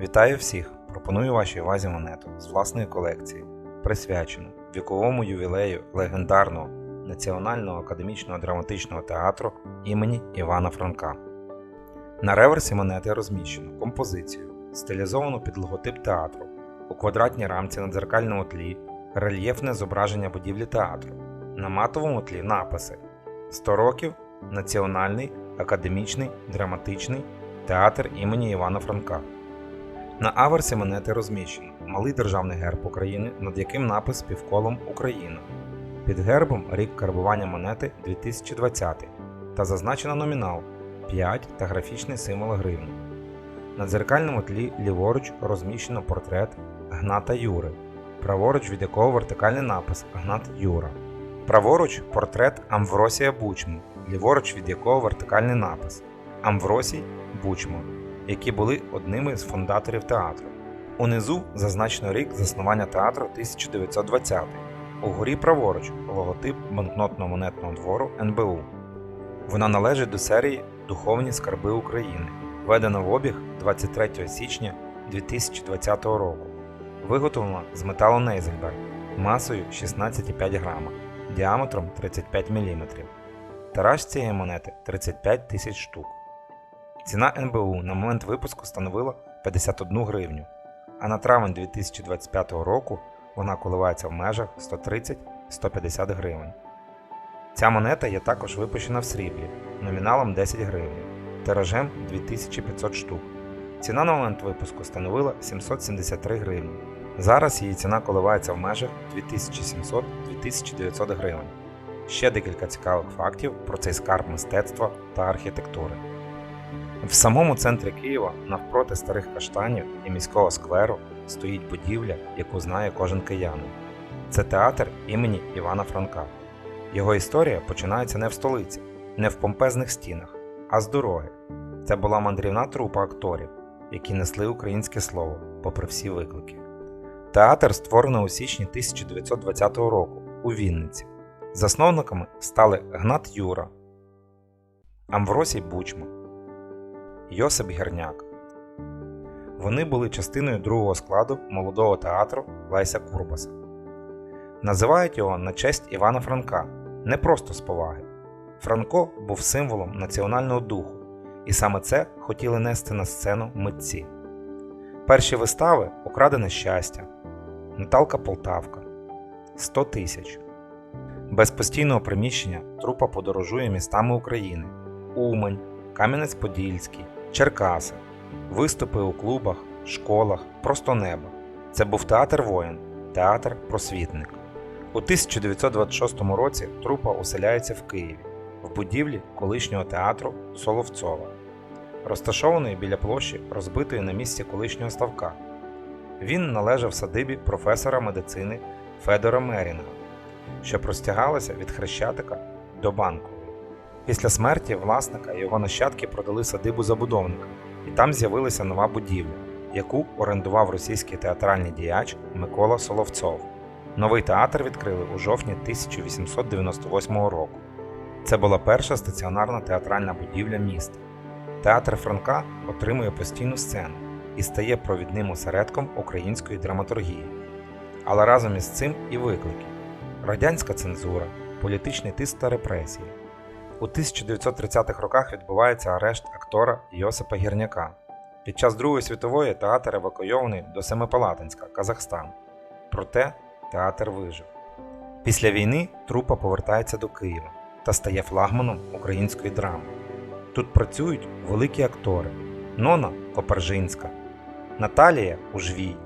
Вітаю всіх! Пропоную вашій увазі монету з власної колекції, присвячену віковому ювілею легендарного Національного академічного драматичного театру імені Івана Франка. На реверсі монети розміщено композицію, стилізовану під логотип театру, у квадратній рамці на дзеркальному тлі рельєфне зображення будівлі театру, на матовому тлі написи 100 років Національний академічний драматичний театр імені Івана Франка. На аверсі монети розміщено малий державний герб України, над яким напис півколом Україна. Під гербом рік карбування монети 2020 та зазначено номінал 5 та графічний символ гривні. На дзеркальному тлі ліворуч розміщено портрет Гната Юри, праворуч від якого вертикальний напис Гнат Юра. Праворуч портрет Амвросія Бучми, ліворуч від якого вертикальний напис Амвросій Бучма, які були одними з фундаторів театру. Унизу зазначено рік заснування театру 1920 Угорі праворуч логотип банкнотно-монетного двору НБУ. Вона належить до серії Духовні скарби України, введена в обіг 23 січня 2020 року. Виготовлена з металу Нейзельберг масою 16,5 грама, діаметром 35 мм. Тираж цієї монети 35 тисяч штук. Ціна НБУ на момент випуску становила 51 гривню, а на травень 2025 року вона коливається в межах 130-150 гривень. Ця монета є також випущена в сріблі номіналом 10 гривень, тиражем 2500 штук. Ціна на момент випуску становила 773 гривні. Зараз її ціна коливається в межах 2700-2900 гривень. Ще декілька цікавих фактів про цей скарб мистецтва та архітектури. В самому центрі Києва, навпроти старих каштанів і міського скверу, стоїть будівля, яку знає кожен киянин. Це театр імені Івана Франка. Його історія починається не в столиці, не в помпезних стінах, а з дороги. Це була мандрівна трупа акторів, які несли українське слово, попри всі виклики. Театр створено у січні 1920 року у Вінниці. Засновниками стали Гнат Юра, Амвросій Бучма, Йосип Герняк. Вони були частиною другого складу молодого театру Леся Курбаса. Називають його на честь Івана Франка не просто з поваги. Франко був символом національного духу, і саме це хотіли нести на сцену митці. Перші вистави Украдене щастя, Наталка Полтавка, 100 тисяч. Без постійного приміщення трупа подорожує містами України: Умань, Кам'янець-Подільський, Черкаси, виступи у клубах, школах, просто небо. Це був театр воїн, театр просвітник. У 1926 році трупа оселяється в Києві, в будівлі колишнього театру Соловцова, розташованої біля площі, розбитої на місці колишнього ставка. Він належав садибі професора медицини Федора Мерінга, що простягалася від Хрещатика до Банкової. Після смерті власника його нащадки продали садибу забудовника, і там з'явилася нова будівля, яку орендував російський театральний діяч Микола Соловцов. Новий театр відкрили у жовтні 1898 року. Це була перша стаціонарна театральна будівля міста. Театр Франка отримує постійну сцену і стає провідним осередком української драматургії. Але разом із цим і виклики: радянська цензура, політичний тиск та репресії. У 1930-х роках відбувається арешт актора Йосипа Гірняка. Під час Другої світової театр евакуйований до Семипалатинська, Казахстан. Проте театр вижив. Після війни трупа повертається до Києва та стає флагманом української драми. Тут працюють великі актори: Нона Копержинська, Наталія Ужвій,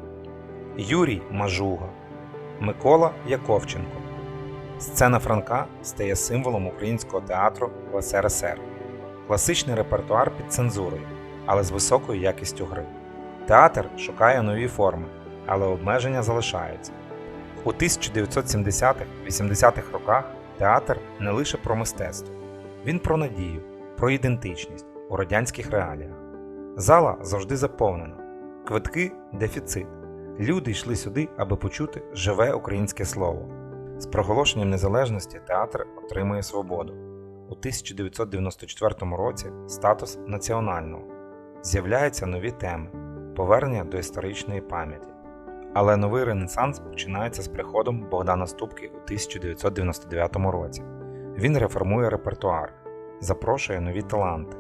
Юрій Мажуга, Микола Яковченко. Сцена Франка стає символом українського театру в СРСР. Класичний репертуар під цензурою, але з високою якістю гри. Театр шукає нові форми, але обмеження залишаються. У 1970-80-х роках театр не лише про мистецтво, він про надію, про ідентичність у радянських реаліях. Зала завжди заповнена, квитки дефіцит. Люди йшли сюди, аби почути живе українське слово. З проголошенням незалежності театр отримує свободу. У 1994 році статус національного. З'являються нові теми: повернення до історичної пам'яті. Але новий ренесанс починається з приходом Богдана Ступки у 1999 році. Він реформує репертуар, запрошує нові таланти.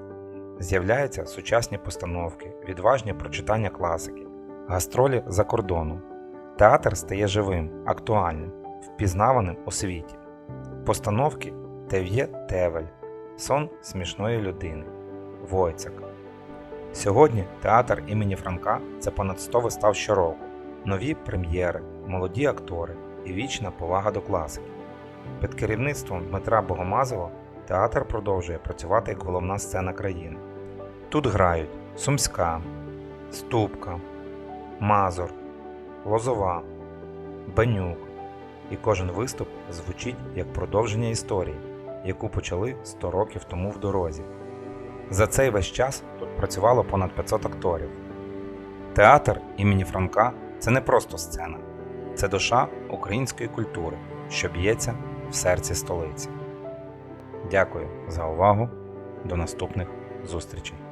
З'являються сучасні постановки, відважні прочитання класики, гастролі за кордоном. Театр стає живим, актуальним, впізнаваним у світі. Постановки Тев'є Тевель, Сон смішної людини, Войцек. Сьогодні театр імені Франка це понад 100 вистав щороку, нові прем'єри, молоді актори і вічна повага до класики. Під керівництвом Дмитра Богомазова театр продовжує працювати як головна сцена країни. Тут грають Сумська, Ступка, Мазур, Лозова, Бенюк, і кожен виступ звучить як продовження історії, яку почали 100 років тому в дорозі. За цей весь час тут працювало понад 500 акторів. Театр імені Франка це не просто сцена, це душа української культури, що б'ється в серці столиці. Дякую за увагу. До наступних зустрічей!